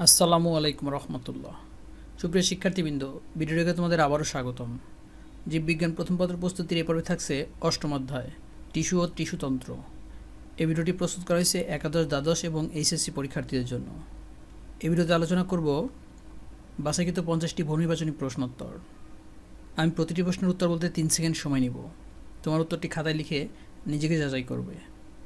আসসালামু আলাইকুম রহমতুল্লাহ। সুপ্রিয় শিক্ষার্থীবৃন্দ ভিডিওটিকে তোমাদের আবারও স্বাগতম। জীববিজ্ঞান প্রথম পত্র প্রস্তুতির এ পর্বে থাকছে অষ্টম অধ্যায়, টিস্যু ও টিস্যুতন্ত্র এই ভিডিওটি প্রস্তুত করা হয়েছে একাদশ দ্বাদশ এবং এইচএসসি পরীক্ষার্থীদের জন্য। এই ভিডিওতে আলোচনা করব বাসাকৃত পঞ্চাশটি বহু নির্বাচনী প্রশ্নোত্তর। আমি প্রতিটি প্রশ্নের উত্তর বলতে তিন সেকেন্ড সময় নিব। তোমার উত্তরটি খাতায় লিখে নিজেকে যাচাই করবে।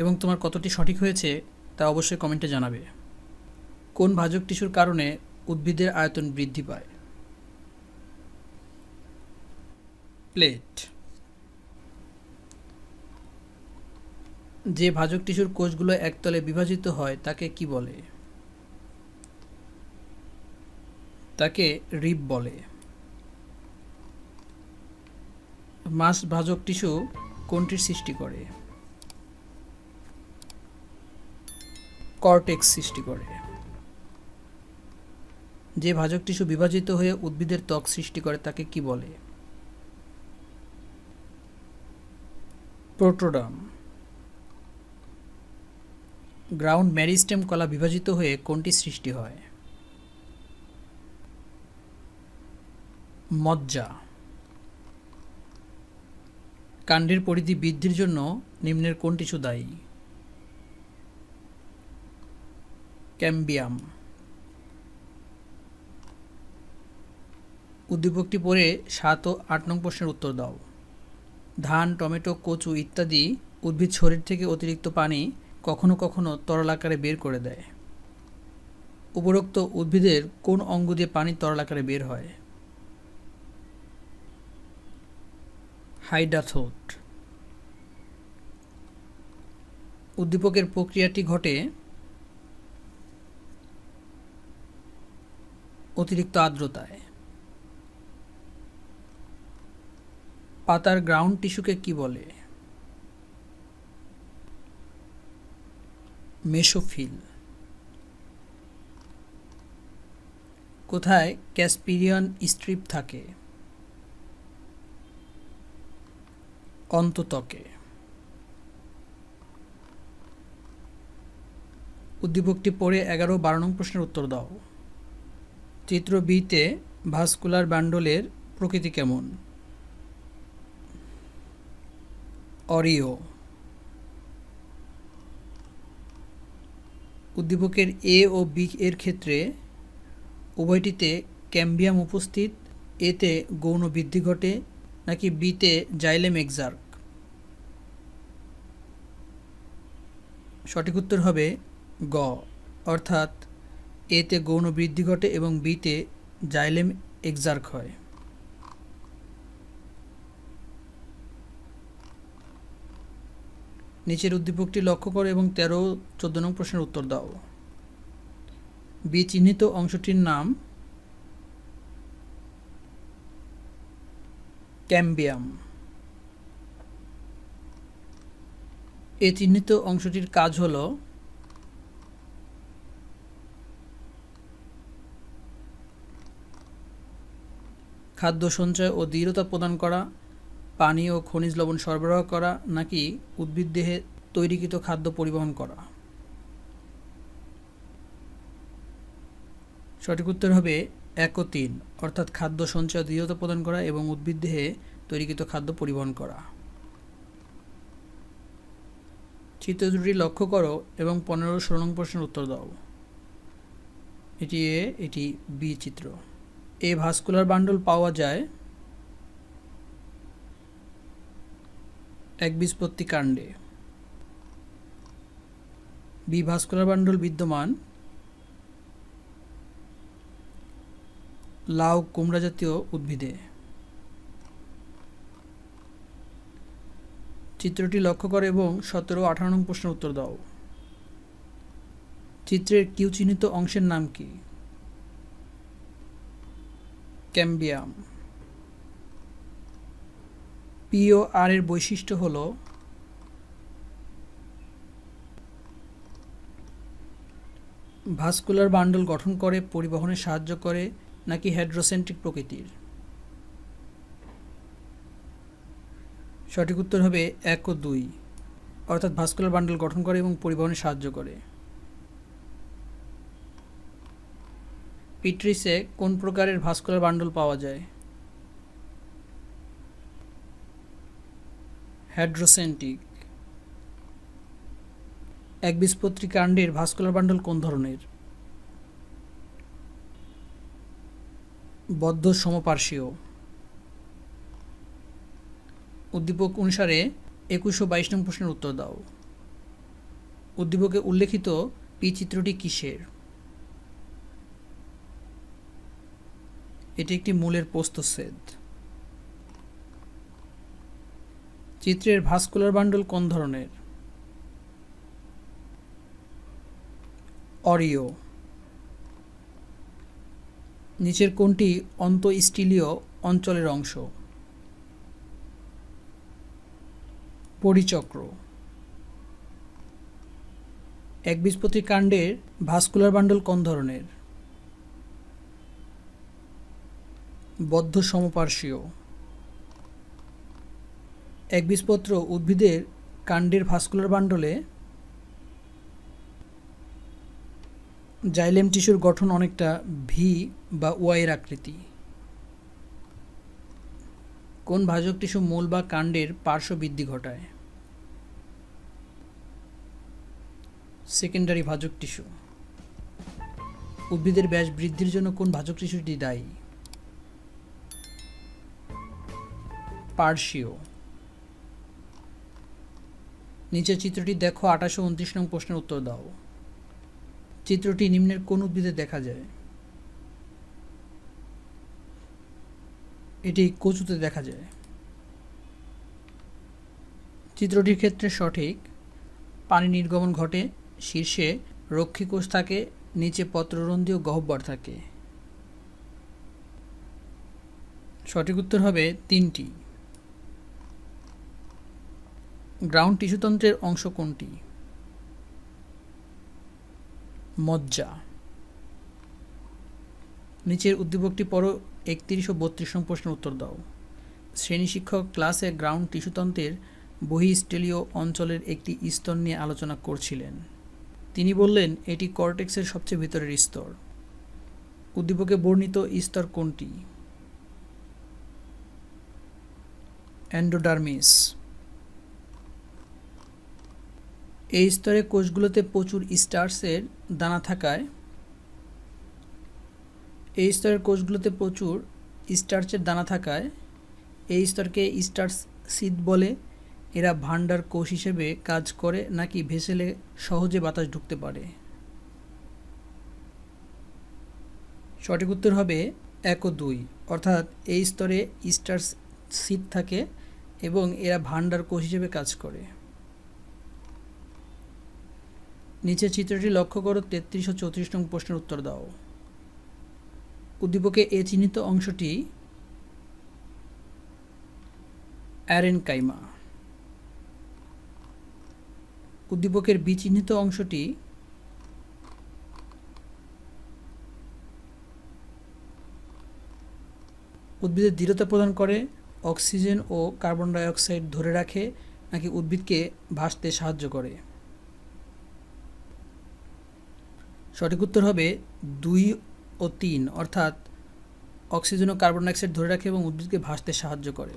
এবং তোমার কতটি সঠিক হয়েছে তা অবশ্যই কমেন্টে জানাবে। কোন ভাজক টিস্যুর কারণে উদ্ভিদের আয়তন বৃদ্ধি পায়? প্লেট। যে ভাজক টিস্যুর কোষগুলো একতলে বিভাজিত হয়, তাকে কি বলে? তাকে রিব বলে। মাছ ভাজক টিস্যু কোনটির সৃষ্টি করে? কর্টেক্স সৃষ্টি করে। যে ভাজক টিস্যু বিভাজিত হয়ে উদ্ভিদের ত্বক সৃষ্টি করে তাকে কি বলে? প্রোটোডাম। গ্রাউন্ড ম্যারিস্টেম কলা বিভাজিত হয়ে কোনটি সৃষ্টি হয়? মজ্জা। কাণ্ডের পরিধি বৃদ্ধির জন্য নিম্নের কোন টিস্যু দায়ী? ক্যাম্বিয়াম। উদ্দীপকটি পড়ে সাত ও আট নং প্রশ্নের উত্তর দাও। ধান, টমেটো, কচু ইত্যাদি উদ্ভিদ শরীর থেকে অতিরিক্ত পানি কখনো কখনো তরল আকারে বের করে দেয়। উপরোক্ত উদ্ভিদের কোন অঙ্গ দিয়ে পানি তরল আকারে বের হয়? হাইডাথোট উদ্দীপকের প্রক্রিয়াটি ঘটে অতিরিক্ত আর্দ্রতায়। পাতার গ্রাউন্ড টিস্যুকে কি বলে? মেসোফিল। কোথায় ক্যাসপিরিয়ান স্ট্রিপ থাকে? অন্ততকে। উদ্দীপকটি পড়ে এগারো বারো নং প্রশ্নের উত্তর দাও। চিত্র বিতে ভাস্কুলার ব্যান্ডলের প্রকৃতি কেমন? অরিও। উদ্দীপকের এ ও বি এর ক্ষেত্রে উভয়টিতে ক্যাম্বিয়াম উপস্থিত, এতে গৌণ বৃদ্ধি ঘটে, নাকি বিতে জাইলেম এক্সার্ক? সঠিক উত্তর হবে গ, অর্থাৎ এতে গৌণ বৃদ্ধি ঘটে এবং বিতে জাইলেম এক্সার্ক হয়। নিচের উদ্দীপকটি লক্ষ্য করো এবং তেরো, চোদ্দ নং প্রশ্নের উত্তর দাও। বি চিহ্নিত অংশটির নাম ক্যাম্বিয়াম। এ চিহ্নিত অংশটির কাজ হল খাদ্য সঞ্চয় ও দৃঢ়তা প্রদান করা পানি ও খনিজ লবণ সরবরাহ করা নাকি উদ্ভিদ দেহে তৈরিকৃত খাদ্য পরিবহন করা? সঠিক উত্তর হবে এক ও তিন, অর্থাৎ খাদ্য সঞ্চয় দৃঢ়তা প্রদান করা এবং উদ্ভিদ দেহে তৈরিকৃত খাদ্য পরিবহন করা। চিত্র দুটি লক্ষ্য করো এবং পনেরো ষোলো প্রশ্নের উত্তর দাও। এটি এ, এটি বি চিত্র। এ ভাস্কুলার বান্ডল পাওয়া যায় একবীজপত্রী কাণ্ডে। বি. ভাস্কুলার বান্ডল বিদ্যমান। লাউ কুমড়া জাতীয় উদ্ভিদে। চিত্রটি লক্ষ্য করে এবং সতেরো আঠারো নং প্রশ্নের উত্তর দাও। চিত্রের কিউ চিহ্নিত অংশের নাম কি? ক্যাম্বিয়াম। পি ও আর এর বৈশিষ্ট্য হল ভাস্কুলার বান্ডল গঠন করে, পরিবহনে সাহায্য করে, নাকি হেড্রোসেন্ট্রিক প্রকৃতির? সঠিক উত্তর হবে এক ও দুই। অর্থাৎ ভাস্কুলার বান্ডল গঠন করে এবং পরিবহনে সাহায্য করে। পিট্রিসে কোন প্রকারের ভাস্কুলার বান্ডল পাওয়া যায়? হ্যাড্রোসেন্টিক একবীজপত্রী কাণ্ডের ভাস্কুলার বান্ডল কোন ধরনের? বদ্ধ সমপার্শ্বীয়। উদ্দীপক অনুসারে একুশশো বাইশ নং প্রশ্নের উত্তর দাও। উদ্দীপকে উল্লেখিত পি চিত্রটি কিসের? এটি একটি মূলের প্রস্তচ্ছেদ চিত্রের ভাস্কুলার বান্ডল কোন ধরনের? অরিও। নিচের কোনটি অন্তঃস্টিলীয় অঞ্চলের অংশ। পরিচক্র। একবীজপত্রী কাণ্ডের ভাস্কুলার বান্ডল কোন ধরনের? বদ্ধ সমপার্শ্বীয়। একবীজপত্র উদ্ভিদের কাণ্ডের ভাস্কুলার বান্ডলে জাইলেম টিস্যুর গঠন অনেকটা ভি বা ওয়াইয়ের আকৃতি। কোন ভাজক টিস্যু মূল বা কাণ্ডের পার্শ্ব বৃদ্ধি ঘটায়? সেকেন্ডারি ভাজক টিস্যু। উদ্ভিদের ব্যাস বৃদ্ধির জন্য কোন ভাজক টিস্যুটি দায়ী? পার্শ্বীয়। নিচের চিত্রটি দেখো, আঠাশো উনত্রিশ নং প্রশ্নের উত্তর দাও। চিত্রটি নিম্নের কোন উদ্ভিদে দেখা যায়? এটি কচুতে দেখা যায়। চিত্রটির ক্ষেত্রে সঠিক। পানি নির্গমন ঘটে, শীর্ষে রক্ষীকোষ থাকে, নিচে পত্ররন্ধ্রীয় গহ্বর থাকে। সঠিক উত্তর হবে তিনটি। গ্রাউন্ড টিস্যুতন্ত্রের অংশ কোনটি? মজ্জা। নিচের উদ্দীপকটি পরও একত্রিশ ও বত্রিশ নং প্রশ্নের উত্তর দাও। শ্রেণি শিক্ষক ক্লাসে গ্রাউন্ড টিস্যুতন্ত্রের বহিস্টেলীয় অঞ্চলের একটি স্তর নিয়ে আলোচনা করছিলেন। তিনি বললেন, এটি কর্টেক্সের সবচেয়ে ভিতরের স্তর। উদ্দীপকে বর্ণিত স্তর কোনটি? অ্যান্ডোডার্মিস। এই স্তরে কোষগুলোতে প্রচুর স্টার্সের দানা থাকায়, এই স্তরের কোষগুলোতে প্রচুর স্টার্চের দানা থাকায়, এই স্তরকে স্টার্স সিদ বলে। এরা ভান্ডার কোষ হিসেবে কাজ করে নাকি ভেসেলে সহজে বাতাস ঢুকতে পারে? সঠিক উত্তর হবে এক ও দুই। অর্থাৎ এই স্তরে স্টার্স সিদ থাকে এবং এরা ভান্ডার কোষ হিসেবে কাজ করে। নিচের চিত্রটি লক্ষ্য করো, তেত্রিশ ও চৌত্রিশ নং প্রশ্নের উত্তর দাও। উদ্দীপকে এ চিহ্নিত অংশটি অ্যারেনকাইমা উদ্দীপকের বি চিহ্নিত অংশটি উদ্ভিদের দৃঢ়তা প্রদান করে, অক্সিজেন ও কার্বন ডাইঅক্সাইড ধরে রাখে, নাকি উদ্ভিদকে ভাসতে সাহায্য করে। সঠিক উত্তর হবে দুই ও তিন, অর্থাৎ অক্সিজেন ও কার্বন ডাইঅক্সাইড ধরে রাখে এবং উদ্ভিদকে ভাসতে সাহায্য করে।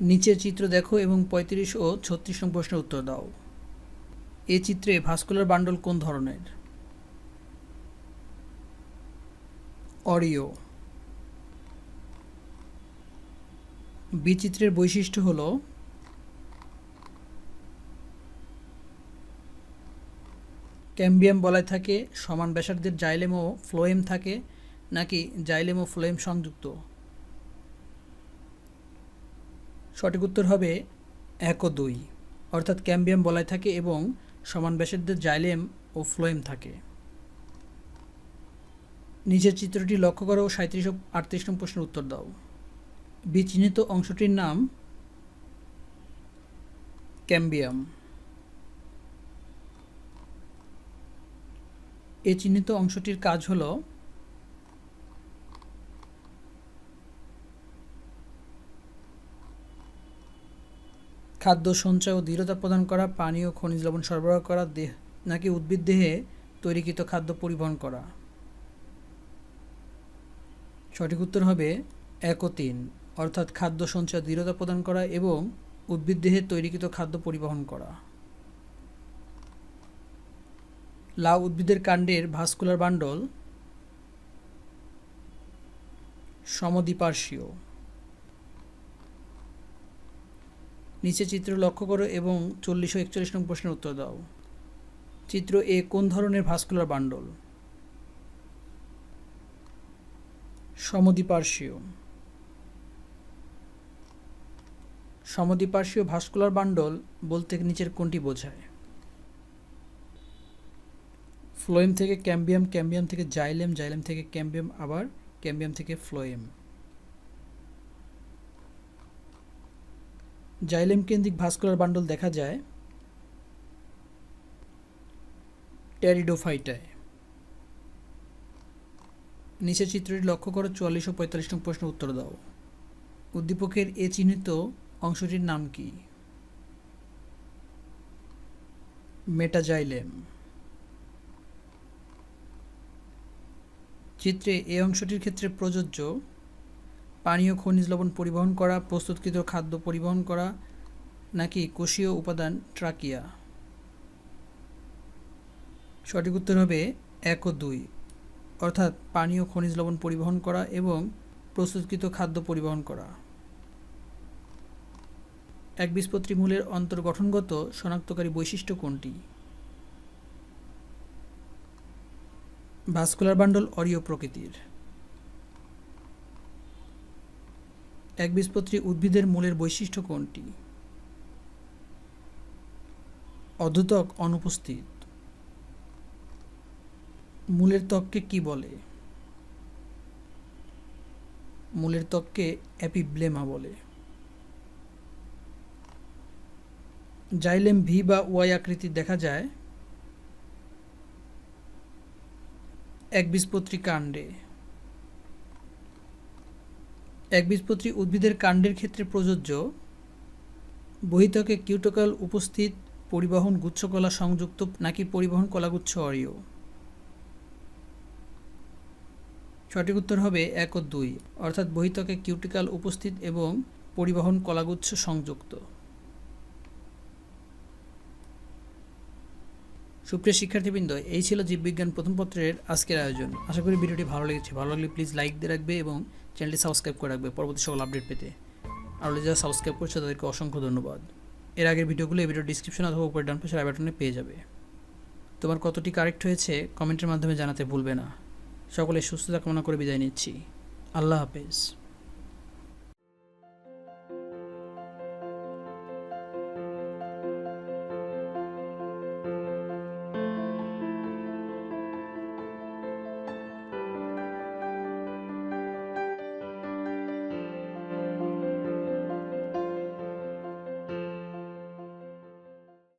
নিচের চিত্র দেখো এবং পঁয়ত্রিশ ও ছত্রিশ নং প্রশ্নের উত্তর দাও। এ চিত্রে ভাস্কুলার বান্ডল কোন ধরনের? অরিও। বিচিত্রের বৈশিষ্ট্য হলো ক্যাম্বিয়াম বলায় থাকে, সমান ব্যাসার্ধের জাইলেম ও ফ্লোয়েম থাকে, নাকি জাইলেম ও ফ্লোয়েম সংযুক্ত? সঠিক উত্তর হবে এক ও দুই। অর্থাৎ ক্যাম্বিয়াম বলায় থাকে এবং সমান ব্যাসার্ধের জাইলেম ও ফ্লোয়েম থাকে। নিচের চিত্রটি লক্ষ্য করো সাঁত্রিশ আটত্রিশ নং প্রশ্নের উত্তর দাও। বিচিহ্নিত অংশটির নাম ক্যাম্বিয়াম। এ চিহ্নিত অংশটির কাজ হল খাদ্য সঞ্চয় ও দৃঢ়তা প্রদান করা, পানি ও খনিজ লবণ সরবরাহ করা, দেহ, নাকি উদ্ভিদ দেহে তৈরিকৃত খাদ্য পরিবহন করা? সঠিক উত্তর হবে এক ও তিন, অর্থাৎ খাদ্য সঞ্চয় দৃঢ়তা প্রদান করা এবং উদ্ভিদ দেহে তৈরিকৃত খাদ্য পরিবহন করা। লাউ উদ্ভিদের কাণ্ডের ভাস্কুলার বান্ডল সমদ্বিপার্শ্বীয়। নিচে চিত্র লক্ষ্য করো এবং চল্লিশ ও একচল্লিশ নং প্রশ্নের উত্তর দাও। চিত্র এ কোন ধরনের ভাস্কুলার বান্ডল? সমদ্বিপার্শ্বীয়। সমদ্বিপার্শ্বীয় ভাস্কুলার বান্ডল বলতে নিচের কোনটি বোঝায়? ফ্লোয়েম থেকে ক্যাম্বিয়াম ক্যাম্বিয়াম থেকে জাইলেম জাইলেম থেকে ক্যাম্বিয়াম, আবার ক্যাম্বিয়াম থেকে ফ্লোয়েম। জাইলেম কেন্দ্রিক ভাস্কুলার বান্ডল দেখা যায় ট্যারিডোফাইটায়। নিচের চিত্রটি লক্ষ্য করো, চুয়াল্লিশ ও পঁয়তাল্লিশ নং প্রশ্ন উত্তর দাও। উদ্দীপকের এ চিহ্নিত অংশটির নাম কি? মেটাজাইলেম। চিত্রে এ অংশটির ক্ষেত্রে প্রযোজ্য পানীয় খনিজ লবণ পরিবহন করা, প্রস্তুতকৃত খাদ্য পরিবহন করা, নাকি কোষীয় উপাদান ট্রাকিয়া? সঠিক উত্তর হবে এক ও দুই। অর্থাৎ পানীয় খনিজ লবণ পরিবহন করা এবং প্রস্তুতকৃত খাদ্য পরিবহন করা। একবীজপত্রী মূলের অন্তর্গঠনগত শনাক্তকারী বৈশিষ্ট্য কোনটি? ভাস্কুলার বান্ডল অরীয় প্রকৃতির। একবীজপত্রী উদ্ভিদের মূলের বৈশিষ্ট্য কোনটি? অধুতক অনুপস্থিত। মূলের ত্বককে কি বলে? মূলের ত্বককে অ্যাপিব্লেমা বলে। জাইলেম ভি বা ওয়াই আকৃতির দেখা যায় একবীজপত্রী কাণ্ডে। একবীজপত্রী উদ্ভিদের কাণ্ডের ক্ষেত্রে প্রযোজ্য বহিতকে কিউটোকাল উপস্থিত পরিবহন গুচ্ছকলা সংযুক্ত নাকি পরিবহন কলাগুচ্ছ অরীয় সঠিক উত্তর হবে এক ও দুই, অর্থাৎ বহিতকে কিউটিকাল উপস্থিত এবং পরিবহন কলাগুচ্ছ সংযুক্ত। সুপ্রিয় শিক্ষার্থীবৃন্দ, এই ছিল জীববিজ্ঞান প্রথম পত্রের আজকের আয়োজন। আশা করি ভিডিওটি ভালো লেগেছে। ভালো লাগলে প্লিজ লাইক দিয়ে রাখবে এবং চ্যানেলটি সাবস্ক্রাইব করে রাখবে পরবর্তী সকল আপডেট পেতে। আর যারা সাবস্ক্রাইব করছে, তাদেরকে অসংখ্য ধন্যবাদ। এর আগের ভিডিওগুলো এই ভিডিও ডিসক্রিপশন অথবা উপরে ডান পাশে বাটনে পেয়ে যাবে। তোমার কতটি কারেক্ট হয়েছে কমেন্টের মাধ্যমে জানাতে ভুলবে না। সকলে সুস্থতা কামনা করে বিদায় নিচ্ছি। আল্লাহ হাফেজ।